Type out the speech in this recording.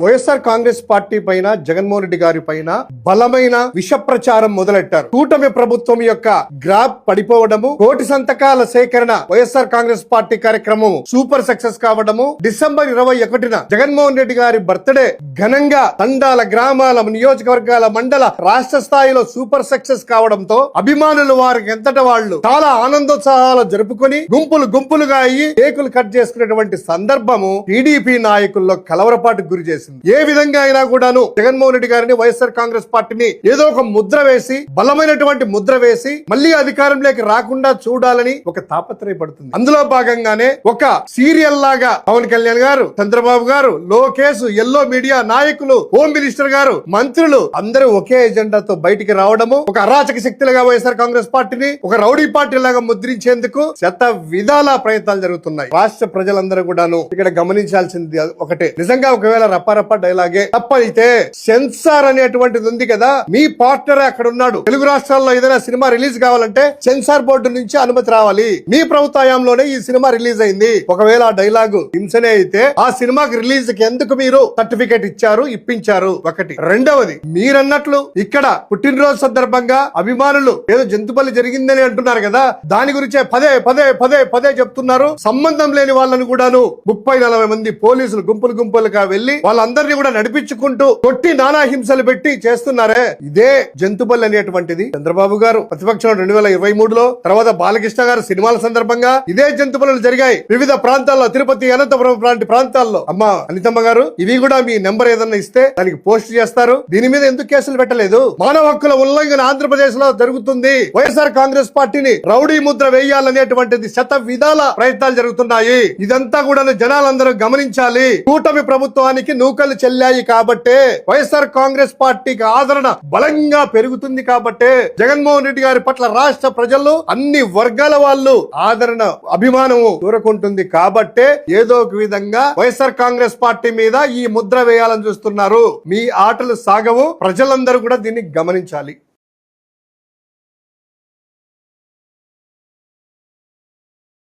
YSR Congress party పైన జగన్మోహన్ రెడ్డి గారి పైన బలమైన విష ప్రచారం మొదలెట్టారు. కూటమి ప్రభుత్వం యొక్క గ్రాఫ్ పడిపోవడము కోటి సంతకాల సేకరణ వైఎస్ఆర్ కాంగ్రెస్ పార్టీ కార్యక్రమం సూపర్ సక్సెస్ కావడము డిసెంబర్ ఇరవై ఒకటిన జగన్మోహన్ రెడ్డి గారి బర్త్డే ఘనంగా తండాల గ్రామాల నియోజకవర్గాల మండల రాష్ట్ర స్థాయిలో సూపర్ సక్సెస్ కావడంతో అభిమానులు వారికి ఎంతట వాళ్ళు చాలా ఆనందోత్సాహాలు జరుపుకొని గుంపులు గుంపులుగా అయ్యి కేకులు కట్ చేసుకునేటువంటి సందర్భము టీడీపీ నాయకుల్లో కలవరపాటు గురి చేసింది. ఏ విధంగా అయినా కూడాను జగన్మోహన్ రెడ్డి గారిని వైఎస్ఆర్ కాంగ్రెస్ పార్టీని ఏదో ఒక ముద్ర వేసి బలమైనటువంటి ముద్ర వేసి మళ్ళీ అధికారంలోకి రాకుండా చూడాలని ఒక తాపత్రయపడుతుంది. అందులో భాగంగానే ఒక సీరియల్ లాగా పవన్ కళ్యాణ్ గారు చంద్రబాబు గారు లోకేష్ ఎల్లో మీడియా నాయకులు హోమ్ మినిస్టర్ గారు మంత్రులు అందరూ ఒకే ఎజెండాతో బయటికి రావడము ఒక అరాచక శక్తులుగా వైఎస్ఆర్ కాంగ్రెస్ పార్టీని ఒక రౌడీ పార్టీ లాగా ముద్రించేందుకు శత విధాల ప్రయత్నాలు జరుగుతున్నాయి. రాష్ట్ర ప్రజలందరూ కూడాను ఇక్కడ గమనించాల్సింది ఒకటే. నిజంగా ఒకవేళ రప్పారప్ప డైలాగే తప్పైతే సెన్సార్ అనేటువంటిది ఉంది కదా మీ పార్ట్నర్ అక్కడ ఉన్నాడు. తెలుగు రాష్ట్రాల్లో ఏదైనా సినిమా రిలీజ్ కావాలంటే సెన్సార్ బోర్డు నుంచి అనుమతి రావాలి. మీ ప్రభుత్వంలోనే ఈ సినిమా రిలీజ్ అయింది. ఒకవేళ ఆ డైలాగు హింసనే అయితే ఆ సినిమాకి రిలీజ్కి ఎందుకు మీరు సర్టిఫికేట్ ఇచ్చారు ఇప్పించారు? ఒకటి. రెండవది మీరన్నట్లు ఇక్కడ పుట్టినరోజు సందర్భంగా అభిమానులు ఏదో జంతుబలి జరిగిందని అంటున్నారు కదా దాని గురించే పదే పదే పదే పదే చెప్తున్నారు. సంబంధం లేని వాళ్ళని కూడాను ముప్పై నలభై మంది పోలీసులు గుంపులు గుంపులుగా వెళ్ళి వాళ్ళందరినీ కూడా నడిపించుకుంటూ కొట్టి నానా హింసలు పెట్టి చేస్తున్నారే. ఇదే జంతుబల్ అనేటువంటిది. చంద్రబాబు గారు ప్రతిపక్షం రెండు వేల ఇరవై మూడులో తర్వాత బాలకృష్ణ గారు సినిమాల సందర్భంగా ఇదే జంతుబలు జరిగాయి. వివిధ ప్రాంతాల్లో తిరుపతి అనంతపురం లాంటి ప్రాంతాల్లో. అమ్మ అనితమ్మ గారు ఇవి కూడా మీ నెంబర్ ఏదన్నా ఇస్తే దానికి పోస్ట్ చేస్తారు. దీని మీద ఎందుకు కేసులు పెట్టలేదు? మానవ హక్కుల ఉల్లంఘన ఆంధ్రప్రదేశ్లో జరుగుతుంది. వైఎస్ఆర్ కాంగ్రెస్ పార్టీని రౌడీ ముద్ర వేయాలనేటువంటిది శత విధాల ప్రయత్నాలు జరుగుతున్నాయి. ఇదంతా కూడా జనాలందరూ గమనించాలి. కూటమి ప్రభుత్వానికి నూకలు చెల్లాయి కాబట్టే వైఎస్ఆర్ కాంగ్రెస్ పార్టీకి ఆదరణ బలంగా పెరుగుతుంది కాబట్టే జగన్మోహన్ రెడ్డి గారి పట్ల రాష్ట్ర ప్రజలు అన్ని వర్గాల వాళ్ళు ఆదరణ అభిమానము కోరుకుంటుంది కాబట్టే ఏదో ఒక విధంగా వైఎస్ఆర్ కాంగ్రెస్ పార్టీ మీద ఈ ముద్ర వేయాలని చూస్తున్నారు. మీ ఆటలు సాగవు. ప్రజలందరూ కూడా దీన్ని గమనించాలి.